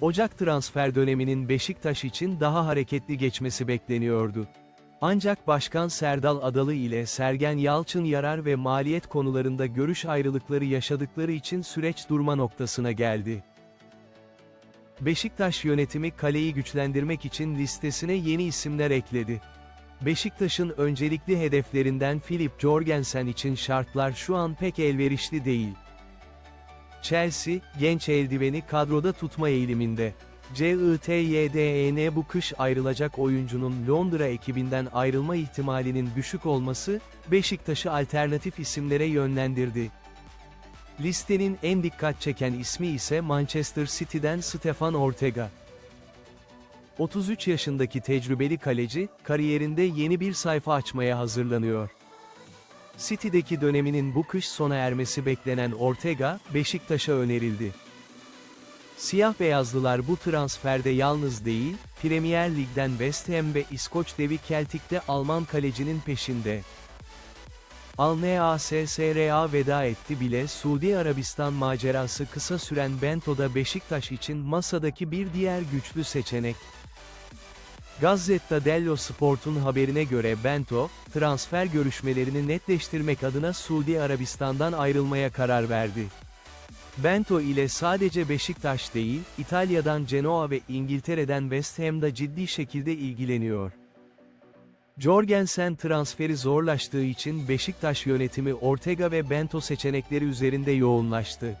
Ocak transfer döneminin Beşiktaş için daha hareketli geçmesi bekleniyordu. Ancak Başkan Serdal Adalı ile Sergen Yalçın yarar ve maliyet konularında görüş ayrılıkları yaşadıkları için süreç durma noktasına geldi. Beşiktaş yönetimi kaleyi güçlendirmek için listesine yeni isimler ekledi. Beşiktaş'ın öncelikli hedeflerinden Filip Jorgensen için şartlar şu an pek elverişli değil. Chelsea, genç eldiveni kadroda tutma eğiliminde. CITYDEN bu kış ayrılacak oyuncunun Londra ekibinden ayrılma ihtimalinin düşük olması, Beşiktaş'ı alternatif isimlere yönlendirdi. Listenin en dikkat çeken ismi ise Manchester City'den Stefan Ortega. 33 yaşındaki tecrübeli kaleci, kariyerinde yeni bir sayfa açmaya hazırlanıyor. City'deki döneminin bu kış sona ermesi beklenen Ortega, Beşiktaş'a önerildi. Siyah beyazlılar bu transferde yalnız değil, Premier Lig'den West Ham ve İskoç devi Celtic'te Alman kalecinin peşinde. Al-NASSRA veda etti bile Suudi Arabistan macerası kısa süren Bento'da Beşiktaş için masadaki bir diğer güçlü seçenek. Gazzetta dello Sport'un haberine göre Bento, transfer görüşmelerini netleştirmek adına Suudi Arabistan'dan ayrılmaya karar verdi. Bento ile sadece Beşiktaş değil, İtalya'dan Genoa ve İngiltere'den West Ham'da ciddi şekilde ilgileniyor. Jorgensen transferi zorlaştığı için Beşiktaş yönetimi Ortega ve Bento seçenekleri üzerinde yoğunlaştı.